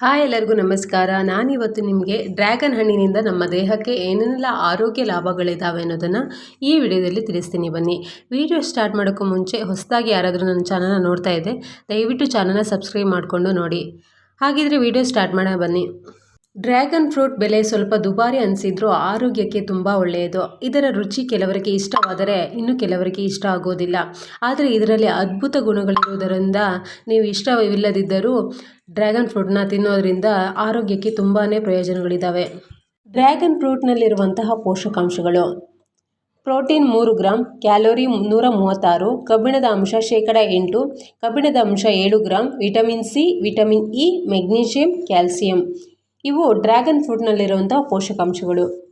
Hi ಎಲ್ಲರಿಗೂ ನಮಸ್ಕಾರ. ನಾನಿವತ್ತು ನಿಮಗೆ ಡ್ರ್ಯಾಗನ್ ಹಣ್ಣಿನಿಂದ ನಮ್ಮ ದೇಹಕ್ಕೆ ಏನೆಲ್ಲ ಆರೋಗ್ಯ ಲಾಭಗಳಿದ್ದಾವೆ ಅನ್ನೋದನ್ನು ಈ ವಿಡಿಯೋದಲ್ಲಿ ತಿಳಿಸ್ತೀನಿ. ಬನ್ನಿ, ವಿಡಿಯೋ ಸ್ಟಾರ್ಟ್ ಮಾಡೋಕ್ಕೂ ಮುಂಚೆ ಹೊಸದಾಗಿ ಯಾರಾದರೂ ನನ್ನ ಚಾನಲ್ನ ನೋಡ್ತಾ ಇದೆ ದಯವಿಟ್ಟು ಚಾನಲ್ನ ಸಬ್ಸ್ಕ್ರೈಬ್ ಮಾಡಿಕೊಂಡು ನೋಡಿ. ಹಾಗಿದ್ರೆ ವಿಡಿಯೋ ಸ್ಟಾರ್ಟ್ ಮಾಡೋಣ ಬನ್ನಿ. ಡ್ರ್ಯಾಗನ್ ಫ್ರೂಟ್ ಬೆಲೆ ಸ್ವಲ್ಪ ದುಬಾರಿ ಅನಿಸಿದ್ರೂ ಆರೋಗ್ಯಕ್ಕೆ ತುಂಬ ಒಳ್ಳೆಯದು. ಇದರ ರುಚಿ ಕೆಲವರಿಗೆ ಇಷ್ಟವಾದರೆ ಇನ್ನು ಕೆಲವರಿಗೆ ಇಷ್ಟ ಆಗೋದಿಲ್ಲ. ಆದರೆ ಇದರಲ್ಲಿ ಅದ್ಭುತ ಗುಣಗಳಿರುವುದರಿಂದ ನೀವು ಇಷ್ಟವಿಲ್ಲದಿದ್ದರೂ ಡ್ರ್ಯಾಗನ್ ಫ್ರೂಟ್ನ ತಿನ್ನೋದರಿಂದ ಆರೋಗ್ಯಕ್ಕೆ ತುಂಬಾ ಪ್ರಯೋಜನಗಳಿದ್ದಾವೆ ಡ್ರ್ಯಾಗನ್ ಫ್ರೂಟ್ನಲ್ಲಿರುವಂತಹ ಪೋಷಕಾಂಶಗಳು. ಪ್ರೋಟೀನ್ ಮೂರು ಗ್ರಾಮ್ ಕ್ಯಾಲೋರಿ ನೂರ ಮೂವತ್ತಾರು, ಕಬ್ಬಿಣದ ಅಂಶ ಶೇಕಡ ಎಂಟು, ಕಬ್ಬಿಣದ ಅಂಶ ಏಳು gram vitamin C, vitamin E, magnesium, calcium. ಇವು ಡ್ರ್ಯಾಗನ್ ಫ್ರೂಟ್ನಲ್ಲಿರುವಂಥ ಪೋಷಕಾಂಶಗಳು.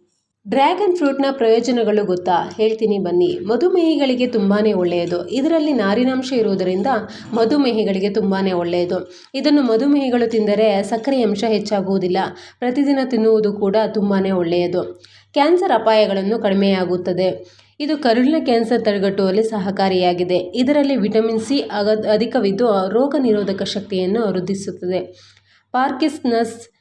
ಡ್ರ್ಯಾಗನ್ ಫ್ರೂಟ್ನ ಪ್ರಯೋಜನಗಳು ಗೊತ್ತಾ? ಹೇಳ್ತೀನಿ ಬನ್ನಿ. ಮಧುಮೇಹಿಗಳಿಗೆ ತುಂಬಾ ಒಳ್ಳೆಯದು. ಇದರಲ್ಲಿ ನಾರಿನಾಂಶ ಇರುವುದರಿಂದ ಮಧುಮೇಹಿಗಳಿಗೆ ತುಂಬಾ ಒಳ್ಳೆಯದು. ಇದನ್ನು ಮಧುಮೇಹಿಗಳು ತಿಂದರೆ ಸಕ್ಕರೆ ಅಂಶ ಹೆಚ್ಚಾಗುವುದಿಲ್ಲ. ಪ್ರತಿದಿನ ತಿನ್ನುವುದು ಕೂಡ ತುಂಬಾ ಒಳ್ಳೆಯದು. ಕ್ಯಾನ್ಸರ್ ಅಪಾಯಗಳನ್ನು ಕಡಿಮೆಯಾಗುತ್ತದೆ. ಇದು ಕರುಳಿನ ಕ್ಯಾನ್ಸರ್ ತಡೆಗಟ್ಟುವಲ್ಲಿ ಸಹಕಾರಿಯಾಗಿದೆ. ಇದರಲ್ಲಿ ವಿಟಮಿನ್ ಸಿ ಅಗ ಅಧಿಕವಿದ್ದು ರೋಗ ನಿರೋಧಕ ಶಕ್ತಿಯನ್ನು ವೃದ್ಧಿಸುತ್ತದೆ. ಪಾರ್ಕಿಸ್ನಸ್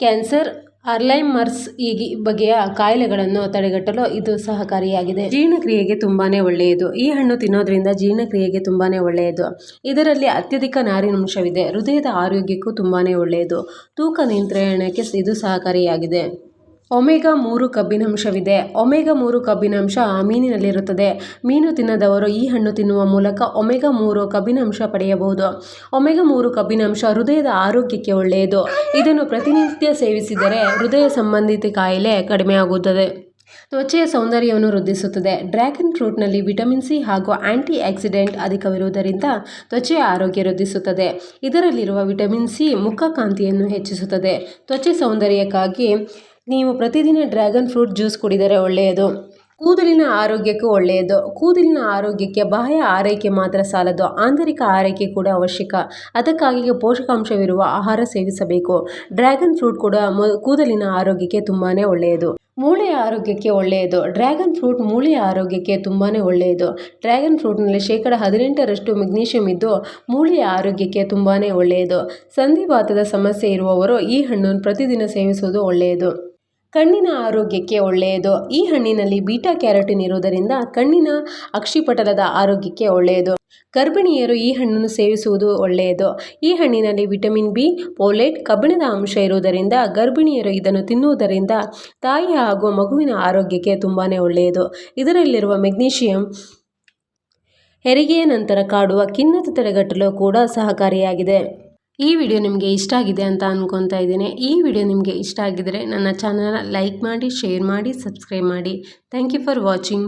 ಕ್ಯಾನ್ಸರ್ ಅರ್ಲೈಮರ್ಸ್ ಈ ಬಗೆಯ ಕಾಯಿಲೆಗಳನ್ನು ತಡೆಗಟ್ಟಲು ಇದು ಸಹಕಾರಿಯಾಗಿದೆ. ಜೀರ್ಣಕ್ರಿಯೆಗೆ ತುಂಬಾ ಒಳ್ಳೆಯದು. ಈ ಹಣ್ಣು ತಿನ್ನೋದ್ರಿಂದ ಜೀರ್ಣಕ್ರಿಯೆಗೆ ತುಂಬಾ ಒಳ್ಳೆಯದು. ಇದರಲ್ಲಿ ಅತ್ಯಧಿಕ ನಾರಿನಂಶವಿದೆ. ಹೃದಯದ ಆರೋಗ್ಯಕ್ಕೂ ತುಂಬಾ ಒಳ್ಳೆಯದು. ತೂಕ ನಿಯಂತ್ರಣಕ್ಕೆ ಇದು ಸಹಕಾರಿಯಾಗಿದೆ. ಒಮೆಗಾ ಮೂರು ಕಬ್ಬಿನಾಂಶವಿದೆ ಒಮೆಗಾ ಮೂರು ಕಬ್ಬಿನಾಂಶ ಮೀನಿನಲ್ಲಿರುತ್ತದೆ ಮೀನು ತಿನ್ನದವರು ಈ ಹಣ್ಣು ತಿನ್ನುವ ಮೂಲಕ ಒಮೆಗಾ ಮೂರು ಕಬ್ಬಿನಾಂಶ ಪಡೆಯಬಹುದು. ಒಮೆಗಾ ಮೂರು ಕಬ್ಬಿನಾಂಶ ಹೃದಯದ ಆರೋಗ್ಯಕ್ಕೆ ಒಳ್ಳೆಯದು. ಇದನ್ನು ಪ್ರತಿನಿತ್ಯ ಸೇವಿಸಿದರೆ ಹೃದಯ ಸಂಬಂಧಿತ ಕಾಯಿಲೆ ಕಡಿಮೆಯಾಗುತ್ತದೆ. ತ್ವಚೆಯ ಸೌಂದರ್ಯವನ್ನು ವೃದ್ಧಿಸುತ್ತದೆ. ಡ್ರ್ಯಾಗನ್ ಫ್ರೂಟ್ನಲ್ಲಿ ವಿಟಮಿನ್ ಸಿ ಹಾಗೂ ಆಂಟಿ ಆಕ್ಸಿಡೆಂಟ್ ಅಧಿಕವಿರುವುದರಿಂದ ತ್ವಚೆಯ ಆರೋಗ್ಯ ವೃದ್ಧಿಸುತ್ತದೆ. ಇದರಲ್ಲಿರುವ ವಿಟಮಿನ್ ಸಿ ಮುಖ ಕಾಂತಿಯನ್ನು ಹೆಚ್ಚಿಸುತ್ತದೆ. ತ್ವಚೆ ಸೌಂದರ್ಯಕ್ಕಾಗಿ ನೀವು ಪ್ರತಿದಿನ ಡ್ರ್ಯಾಗನ್ ಫ್ರೂಟ್ ಜ್ಯೂಸ್ ಕುಡಿದರೆ ಒಳ್ಳೆಯದು. ಕೂದಲಿನ ಆರೋಗ್ಯಕ್ಕೂ ಒಳ್ಳೆಯದು. ಕೂದಲಿನ ಆರೋಗ್ಯಕ್ಕೆ ಬಾಹ್ಯ ಆರೈಕೆ ಮಾತ್ರ ಸಾಲದು. ಆಂತರಿಕ ಆರೈಕೆ ಕೂಡ ಅವಶ್ಯಕ. ಅದಕ್ಕಾಗಿ ಪೋಷಕಾಂಶವಿರುವ ಆಹಾರ ಸೇವಿಸಬೇಕು. ಡ್ರ್ಯಾಗನ್ ಫ್ರೂಟ್ ಕೂಡ ಕೂದಲಿನ ಆರೋಗ್ಯಕ್ಕೆ ತುಂಬಾ ಒಳ್ಳೆಯದು. ಮೂಳೆಯ ಆರೋಗ್ಯಕ್ಕೆ ಒಳ್ಳೆಯದು. ಡ್ರ್ಯಾಗನ್ ಫ್ರೂಟ್ ಮೂಳೆಯ ಆರೋಗ್ಯಕ್ಕೆ ತುಂಬಾ ಒಳ್ಳೆಯದು. ಡ್ರ್ಯಾಗನ್ ಫ್ರೂಟ್ನಲ್ಲಿ ಶೇಕಡ ಹದಿನೆಂಟರಷ್ಟು ಮೆಗ್ನೀಷಿಯಂ ಇದ್ದು, ಮೂಳೆಯ ಆರೋಗ್ಯಕ್ಕೆ ತುಂಬಾ ಒಳ್ಳೆಯದು. ಸಂಧಿವಾತದ ಸಮಸ್ಯೆ ಇರುವವರು ಈ ಹಣ್ಣನ್ನು ಪ್ರತಿದಿನ ಸೇವಿಸುವುದು ಒಳ್ಳೆಯದು. ಕಣ್ಣಿನ ಆರೋಗ್ಯಕ್ಕೆ ಒಳ್ಳೆಯದು. ಈ ಹಣ್ಣಿನಲ್ಲಿ ಬೀಟಾ ಕ್ಯಾರೋಟಿನ್ ಇರುವುದರಿಂದ ಕಣ್ಣಿನ ಅಕ್ಷಿಪಟಲದ ಆರೋಗ್ಯಕ್ಕೆ ಒಳ್ಳೆಯದು. ಗರ್ಭಿಣಿಯರು ಈ ಹಣ್ಣನ್ನು ಸೇವಿಸುವುದು ಒಳ್ಳೆಯದು. ಈ ಹಣ್ಣಿನಲ್ಲಿ ವಿಟಮಿನ್ ಬಿ, ಪೋಲೇಟ್, ಕಬ್ಬಿಣದ ಅಂಶ ಇರುವುದರಿಂದ ಗರ್ಭಿಣಿಯರು ಇದನ್ನು ತಿನ್ನುವುದರಿಂದ ತಾಯಿ ಹಾಗೂ ಮಗುವಿನ ಆರೋಗ್ಯಕ್ಕೆ ತುಂಬಾ ಒಳ್ಳೆಯದು. ಇದರಲ್ಲಿರುವ ಮೆಗ್ನೀಷಿಯಂ ಹೆರಿಗೆಯ ನಂತರ ಕಾಡುವ ಖಿನ್ನತೆ ತಡೆಗಟ್ಟಲು ಕೂಡ ಸಹಕಾರಿಯಾಗಿದೆ. ಈ ವಿಡಿಯೋ ನಿಮಗೆ ಇಷ್ಟ ಆಗಿದೆ ಅಂತ ಅಂದ್ಕೊತಾ ಇದ್ದೀನಿ. ಈ ವಿಡಿಯೋ ನಿಮಗೆ ಇಷ್ಟ ಆಗಿದ್ರೆ ನನ್ನ ಚಾನಲ್ನ ಲೈಕ್ ಮಾಡಿ ಶೇರ್ ಮಾಡಿ ಸಬ್ಸ್ಕ್ರೈಬ್ ಮಾಡಿ. Thank you for watching